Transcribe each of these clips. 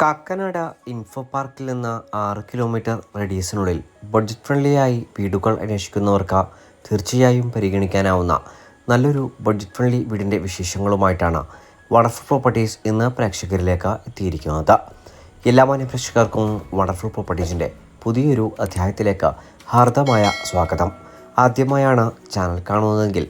Kakkanad info പാർക്കിൽ നിന്ന് ആറ് കിലോമീറ്റർ റേഡിയസിനുള്ളിൽ ബഡ്ജറ്റ് ഫ്രണ്ട്ലിയായി വീടുകൾ അന്വേഷിക്കുന്നവർക്ക് തീർച്ചയായും പരിഗണിക്കാനാവുന്ന നല്ലൊരു ബഡ്ജറ്റ് ഫ്രണ്ട്ലി വീടിന്റെ വിശേഷങ്ങളുമായിട്ടാണ് വണ്ടർഫുൾ പ്രോപ്പർട്ടീസ് ഇന്ന് പ്രേക്ഷകരിലേക്ക് എത്തിയിരിക്കുന്നത്. എല്ലാ മാന്യ പ്രേക്ഷകർക്കും വണ്ടർഫുൾ പ്രോപ്പർട്ടീസിന്റെ പുതിയൊരു അധ്യായത്തിലേക്ക് ഹാർദമായ സ്വാഗതം. ആദ്യമായാണ് ചാനൽ കാണുന്നതെങ്കിൽ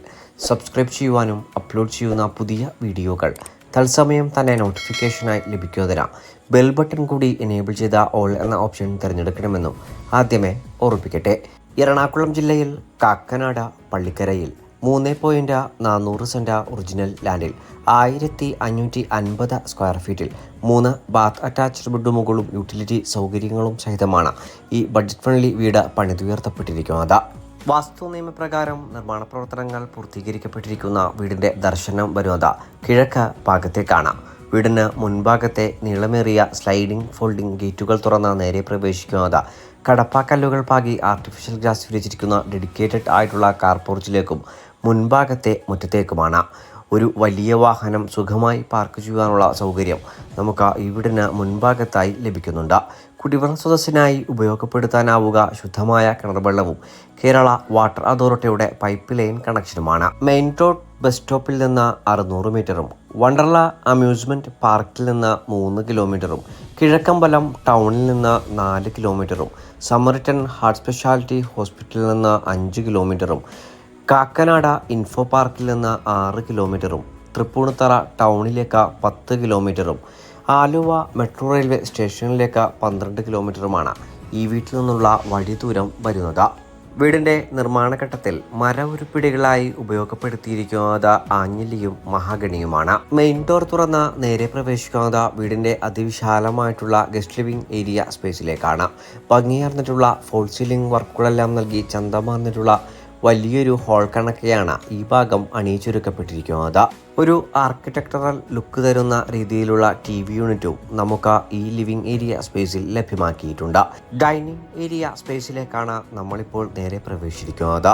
സബ്സ്ക്രൈബ് ചെയ്യുവാനും അപ്ലോഡ് ചെയ്യുന്ന പുതിയ വീഡിയോകൾ തത്സമയം തന്നെ നോട്ടിഫിക്കേഷനായി ലഭിക്കുന്നതിന് ബെൽ ബട്ടൺ കൂടി എനേബിൾ ചെയ്ത ഓൾ എന്ന ഓപ്ഷൻ തിരഞ്ഞെടുക്കണമെന്നും ആദ്യമേ ഓർമ്മിപ്പിക്കട്ടെ. എറണാകുളം ജില്ലയിൽ കാക്കനാട പള്ളിക്കരയിൽ മൂന്ന് പോയിന്റ് നാനൂറ് സെന്റ ഒറിജിനൽ ലാൻഡിൽ ആയിരത്തി അഞ്ഞൂറ്റി അൻപത് സ്ക്വയർ ഫീറ്റിൽ മൂന്ന് ബാത്ത് അറ്റാച്ച്ഡ് ബെഡ്റൂമുകളും യൂട്ടിലിറ്റി സൗകര്യങ്ങളും സഹിതമാണ് ഈ ബഡ്ജറ്റ് ഫ്രണ്ട്ലി വീട് പണിതുയർത്തപ്പെട്ടിരിക്കുന്നത്. വാസ്തു നിയമപ്രകാരം നിർമ്മാണ പ്രവർത്തനങ്ങൾ പൂർത്തീകരിക്കപ്പെട്ടിരിക്കുന്ന വീടിന്റെ ദർശനം വരുന്നത് കിഴക്ക് ഭാഗത്തേക്കാണ്. വീടിന് മുൻഭാഗത്തെ നീളമേറിയ സ്ലൈഡിംഗ് ഫോൾഡിംഗ് ഗേറ്റുകൾ തുറന്ന് നേരെ പ്രവേശിക്കുന്നത് കടപ്പാക്കല്ലുകൾ പാകി ആർട്ടിഫിഷ്യൽ ഗ്ലാസ് വിരിച്ചിരിക്കുന്ന ഡെഡിക്കേറ്റഡ് ആയിട്ടുള്ള കാർ പോർച്ചിലേക്കും മുൻഭാഗത്തെ മുറ്റത്തേക്കുമാണ്. ഒരു വലിയ വാഹനം സുഖമായി പാർക്ക് ചെയ്യാനുള്ള സൗകര്യം നമുക്ക് ഈ വീടിന് മുൻഭാഗത്തായി ലഭിക്കുന്നുണ്ട്. കുടിവെള്ള സ്രോതസ്സിനായി ഉപയോഗപ്പെടുത്താനാവുക ശുദ്ധമായ കിണർവെള്ളവും കേരള വാട്ടർ അതോറിറ്റിയുടെ പൈപ്പ് ലൈൻ കണക്ഷനുമാണ്. മെയിൻ റോഡ് ബസ് സ്റ്റോപ്പിൽ നിന്ന് അറുന്നൂറ് മീറ്ററും വണ്ടർല അമ്യൂസ്മെന്റ് പാർക്കിൽ നിന്ന് മൂന്ന് കിലോമീറ്ററും കിഴക്കമ്പലം ടൗണിൽ നിന്ന് നാല് കിലോമീറ്ററും സമറിറ്റൻ ഹാർട്ട് സ്പെഷ്യാലിറ്റി ഹോസ്പിറ്റലിൽ നിന്ന് അഞ്ച് കിലോമീറ്ററും കാക്കനാട ഇൻഫോ പാർക്കിൽ നിന്ന് ആറ് കിലോമീറ്ററും തൃപ്പൂണിത്തറ ടൗണിലേക്ക് പത്ത് കിലോമീറ്ററും ആലുവ മെട്രോ റെയിൽവേ സ്റ്റേഷനിലേക്ക് പന്ത്രണ്ട് കിലോമീറ്ററുമാണ് ഈ വീട്ടിൽ നിന്നുള്ള വഴി ദൂരം വരുന്നത്. വീടിന്റെ നിർമ്മാണഘട്ടത്തിൽ മര ഉരുപ്പിടികളായി ഉപയോഗപ്പെടുത്തിയിരിക്കുന്നത് ആഞ്ഞിലിയും മഹാഗണിയുമാണ്. മെയിൻ ഡോർ തുറന്ന് നേരെ പ്രവേശിക്കുന്നത് വീടിന്റെ അതിവിശാലമായിട്ടുള്ള ഗസ്റ്റ് ലിവിംഗ് ഏരിയ സ്പേസിലേക്കാണ്. ഭംഗിയാർന്നിട്ടുള്ള ഫോൾ സീലിംഗ് വർക്കുകളെല്ലാം നൽകി ചന്തമാർന്നിട്ടുള്ള വലിയൊരു ഹോൾ കണക്കെയാണ് ഈ ഭാഗം അണിയിച്ചൊരുക്കപ്പെട്ടിരിക്കുന്നത്. ഒരു ആർക്കിടെക്ചറൽ ലുക്ക് തരുന്ന രീതിയിലുള്ള ടി വി യൂണിറ്റും നമുക്ക് ഈ ലിവിംഗ് ഏരിയ സ്പേസിൽ ലഭ്യമാക്കിയിട്ടുണ്ട്. ഡൈനിങ് ഏരിയ സ്പേസിലേക്കാണ് നമ്മളിപ്പോൾ നേരെ പ്രവേശിച്ചിരിക്കുന്നത്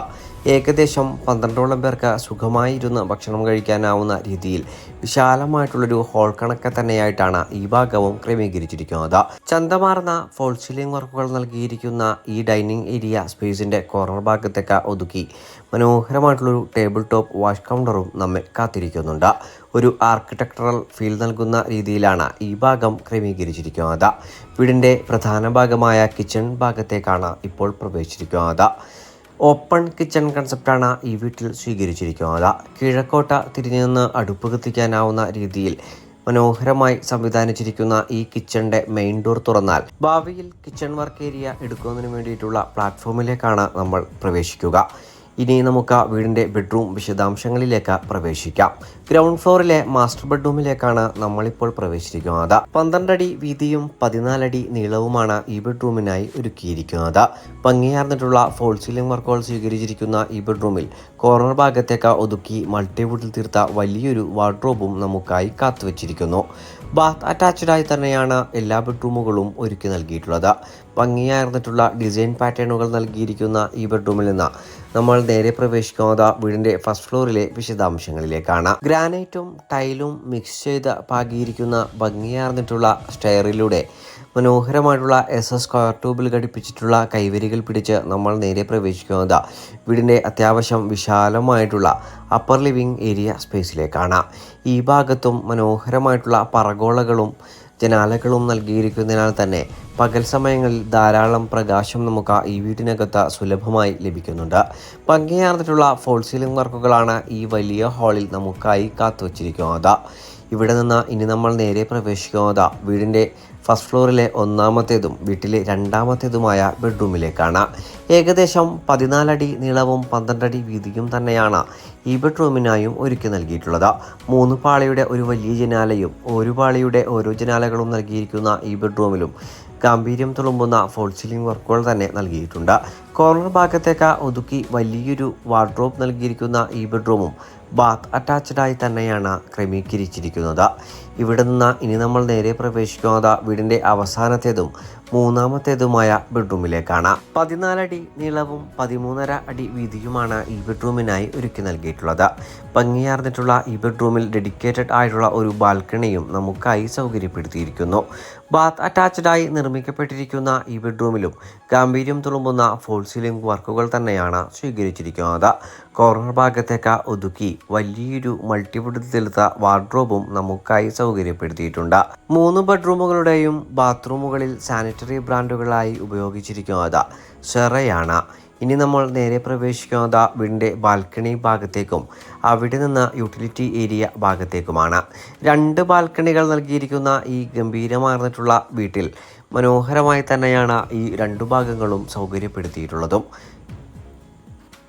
ഏകദേശം പന്ത്രണ്ടോളം പേർക്ക് സുഖമായി ഇരുന്ന് ഭക്ഷണം കഴിക്കാനാവുന്ന രീതിയിൽ വിശാലമായിട്ടുള്ളൊരു ഹോൾ കണക്ക് തന്നെയായിട്ടാണ് ഈ ഭാഗവും ക്രമീകരിച്ചിരിക്കുന്നത്. ചന്തമാർന്ന ഫോൾ സീലിംഗ് വർക്കുകൾ നൽകിയിരിക്കുന്ന ഈ ഡൈനിങ് ഏരിയ സ്പേസിന്റെ കോർണർ ഭാഗത്തേക്ക് ഒതുക്കി മനോഹരമായിട്ടുള്ളൊരു ടേബിൾ ടോപ്പ് വാഷ് കൗണ്ടറും നമ്മെ കാത്തിരിക്കുന്നുണ്ട്. ഒരു ആർക്കിടെക്ചറൽ ഫീൽ നൽകുന്ന രീതിയിലാണ് ഈ ഭാഗം ക്രമീകരിച്ചിരിക്കുന്നത്. വീടിന്റെ പ്രധാന ഭാഗമായ കിച്ചൺ ഭാഗത്തേക്കാണ് ഇപ്പോൾ പ്രവേശിച്ചിരിക്കുന്നത്. ഓപ്പൺ കിച്ചൺ കൺസെപ്റ്റാണ് ഈ വീട്ടിൽ സ്വീകരിച്ചിരിക്കുന്നത്. കിഴക്കോട്ട തിരിഞ്ഞു നിന്ന് അടുപ്പ് കത്തിക്കാനാവുന്ന രീതിയിൽ മനോഹരമായി സംവിധാനിച്ചിരിക്കുന്ന ഈ കിച്ചണിന്റെ മെയിൻ ഡോർ തുറന്നാൽ ഭാവിയിൽ കിച്ചൺ വർക്ക് ഏരിയ എടുക്കുന്നതിന് വേണ്ടിയിട്ടുള്ള പ്ലാറ്റ്ഫോമിലേക്കാണ് നമ്മൾ പ്രവേശിക്കുക. ഇനി നമുക്ക് വീടിന്റെ ബെഡ്റൂം വിശദാംശങ്ങളിലേക്ക് പ്രവേശിക്കാം. ഗ്രൗണ്ട് ഫ്ലോറിലെ മാസ്റ്റർ ബെഡ്റൂമിലേക്കാണ് നമ്മളിപ്പോൾ പ്രവേശിച്ചിരിക്കുന്നത്. പന്ത്രണ്ടടി വീതിയും പതിനാലടി നീളവുമാണ് ഈ ബെഡ്റൂമിനായി ഒരുക്കിയിരിക്കുന്നത്. ഭംഗിയാർന്നിട്ടുള്ള ഫോൾ സീലിംഗ് വർക്കുകൾ സ്വീകരിച്ചിരിക്കുന്ന ഈ ബെഡ്റൂമിൽ കോർണർ ഭാഗത്തേക്ക് ഒതുക്കി മൾട്ടിവുഡിൽ തീർത്ത വലിയൊരു വാർഡ്രോബും നമുക്കായി കാത്തുവച്ചിരിക്കുന്നു. ബാത്ത് അറ്റാച്ച്ഡ് ആയി തന്നെയാണ് എല്ലാ ബെഡ്റൂമുകളും ഒരുക്കി നൽകിയിട്ടുള്ളത്. ഭംഗിയാർന്നിട്ടുള്ള ഡിസൈൻ പാറ്റേണുകൾ നൽകിയിരിക്കുന്ന ഈ ബെഡ്റൂമിൽ നിന്ന് നമ്മൾ നേരെ പ്രവേശിക്കുന്നത് വീടിന്റെ ഫസ്റ്റ് ഫ്ലോറിലെ വിശദാംശങ്ങളിലേക്കാണ്. ഗ്രാനൈറ്റും ടൈലും മിക്സ് ചെയ്ത് പാകിയിരിക്കുന്ന ഭംഗിയാർന്നിട്ടുള്ള സ്റ്റെയറിലൂടെ മനോഹരമായിട്ടുള്ള എസ് എസ് സ്ക്വയർ ട്യൂബിൽ ഘടിപ്പിച്ചിട്ടുള്ള കൈവരികൾ പിടിച്ച് നമ്മൾ നേരെ പ്രവേശിക്കുന്നത്. വീടിന്റെ അത്യാവശ്യം വിശാലമായിട്ടുള്ള അപ്പർ ലിവിംഗ് ഏരിയ സ്പേസിലേക്കാണ് ഈ ഭാഗത്തും മനോഹരമായിട്ടുള്ള പറഗോളകളും ജനാലകളും നൽകിയിരിക്കുന്നതിനാൽ തന്നെ പകൽ സമയങ്ങളിൽ ധാരാളം പ്രകാശം നമുക്ക് ഈ വീട്ടിനകത്ത് സുലഭമായി ലഭിക്കുന്നുണ്ട്. ഭംഗിയാർന്നിട്ടുള്ള ഫോൾ സീലിംഗ് വർക്കുകളാണ് ഈ വലിയ ഹാളിൽ നമുക്കായി കാത്തുവച്ചിരിക്കുന്നത്. ഇവിടെ നിന്ന് ഇനി നമ്മൾ നേരെ പ്രവേശിക്കുന്നത് വീടിന്റെ ഫസ്റ്റ് ഫ്ലോറിലെ ഒന്നാമത്തേതും വീട്ടിലെ രണ്ടാമത്തേതുമായ ബെഡ്റൂമിലേക്കാണ്. ഏകദേശം പതിനാലടി നീളവും പന്ത്രണ്ടടി വീതിയും തന്നെയാണ് ഈ ബെഡ്റൂമിനായും ഒരുക്കി നൽകിയിട്ടുള്ളത്. മൂന്ന് പാളിയുടെ ഒരു വലിയ ജനാലയും ഒരു പാളിയുടെ ഓരോ ജനാലകളും നൽകിയിരിക്കുന്ന ഈ ബെഡ്റൂമിലും ഗാംഭീര്യം തുളുമ്പുന്ന ഫോൾ സീലിംഗ് വർക്കുകൾ തന്നെ നൽകിയിട്ടുണ്ട്. കോർണർ ഭാഗത്തേക്ക് ഒതുക്കി വലിയൊരു വാർഡ്രോബ് നൽകിയിരിക്കുന്ന ഈ ബെഡ്റൂമും ബാത്ത് അറ്റാച്ച്ഡ് ആയി തന്നെയാണ് ക്രമീകരിച്ചിരിക്കുന്നത്. ഇവിടെ നിന്ന് ഇനി നമ്മൾ നേരെ പ്രവേശിക്കുന്നത് വീടിന്റെ അവസാനത്തേതും മൂന്നാമത്തേതുമായ ബെഡ്റൂമിലേക്കാണ് പതിനാലടി നീളവും പതിമൂന്നര അടി വീതിയുമാണ് ഈ ബെഡ്റൂമിനായി ഒരുക്കി നൽകിയിട്ടുള്ളത്. ഭംഗിയാർന്നിട്ടുള്ള ഈ ബെഡ്റൂമിൽ ഡെഡിക്കേറ്റഡ് ആയിട്ടുള്ള ഒരു ബാൽക്കണിയും നമുക്കായി സൗകര്യപ്പെടുത്തിയിരിക്കുന്നു. ബാത്ത് അറ്റാച്ച്ഡായി നിർമ്മിക്കപ്പെട്ടിരിക്കുന്ന ഈ ബെഡ്റൂമിലും ഗാംഭീര്യം തുളുമ്പുന്ന ഫോൾ സീലിംഗ് വർക്കുകൾ തന്നെയാണ് സ്വീകരിച്ചിരിക്കുന്നത്. കോർണർ ഭാഗത്തേക്ക് ഒതുക്കി വലിയൊരു മൾട്ടിവുഡ് തെളുത്ത വാർഡ്രോബും നമുക്കായി സൗകര്യപ്പെടുത്തിയിട്ടുണ്ട്. മൂന്ന് ബെഡ്റൂമുകളുടെയും ബാത്റൂമുകളിൽ സാനിറ്ററി ബ്രാൻഡുകളായി ഉപയോഗിച്ചിരിക്കുന്നത് ഷെറയാണ് ഇനി നമ്മൾ നേരെ പ്രവേശിക്കുന്നത് വീടിന്റെ ബാൽക്കണി ഭാഗത്തേക്കും അവിടെ നിന്ന് യൂട്ടിലിറ്റി ഏരിയ ഭാഗത്തേക്കുമാണ്. രണ്ട് ബാൽക്കണികൾ നൽകിയിരിക്കുന്ന ഈ ഗംഭീരമാർന്നിട്ടുള്ള വീട്ടിൽ മനോഹരമായി തന്നെയാണ് ഈ രണ്ടു ഭാഗങ്ങളും സൗകര്യപ്പെടുത്തിയിട്ടുള്ളതും.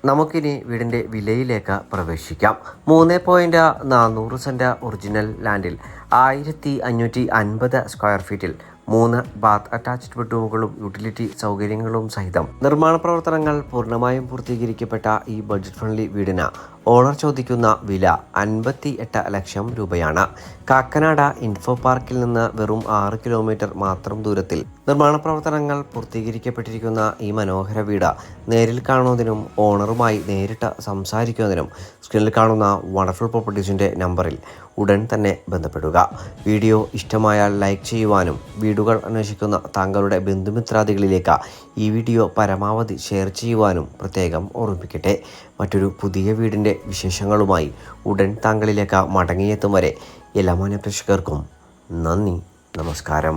നമുക്കിനി വീടിന്റെ വിലയിലേക്ക് പ്രവേശിക്കാം. മൂന്ന് പോയിന്റ് നാനൂറ് സെന്റ് ഒറിജിനൽ ലാൻഡിൽ ആയിരത്തി അഞ്ഞൂറ്റി അൻപത് സ്ക്വയർ ഫീറ്റിൽ മൂന്ന് ബാത്ത് അറ്റാച്ച്ഡ് ബെഡ്റൂമുകളും യൂട്ടിലിറ്റി സൗകര്യങ്ങളും സഹിതം. നിർമ്മാണ പ്രവർത്തനങ്ങൾ പൂർണമായും പൂർത്തീകരിക്കപ്പെട്ട ഈ ബഡ്ജറ്റ് ഫ്രണ്ട്ലി വീടിന് ഓണർ ചോദിക്കുന്ന വില അൻപത്തി എട്ട് ലക്ഷം രൂപയാണ്. കാക്കനാട ഇൻഫോ പാർക്കിൽ നിന്ന് വെറും ആറ് കിലോമീറ്റർ മാത്രം ദൂരത്തിൽ നിർമ്മാണ പ്രവർത്തനങ്ങൾ പൂർത്തീകരിക്കപ്പെട്ടിരിക്കുന്ന ഈ മനോഹര വീട് നേരിൽ കാണുന്നതിനും ഓണറുമായി നേരിട്ട് സംസാരിക്കുന്നതിനും സ്ക്രീനിൽ കാണുന്ന വണ്ടർഫുൾ പ്രോപ്പർട്ടീസിന്റെ നമ്പറിൽ ഉടൻ തന്നെ ബന്ധപ്പെടുക. വീഡിയോ ഇഷ്ടമായാൽ ലൈക്ക് ചെയ്യുവാനും വീടുകൾ അന്വേഷിക്കുന്ന താങ്കളുടെ ബന്ധുമിത്രാദികളിലേക്ക് ഈ വീഡിയോ പരമാവധി ഷെയർ ചെയ്യുവാനും പ്രത്യേകം ഓർമ്മിപ്പിക്കട്ടെ. മറ്റൊരു പുതിയ വീടിന്റെ വിശേഷങ്ങളുമായി ഉടൻ താങ്കളിലേക്ക് മടങ്ങിയെത്തും വരെ എല്ലാ മാന്യ പ്രേക്ഷകർക്കും നന്ദി നമസ്കാരം.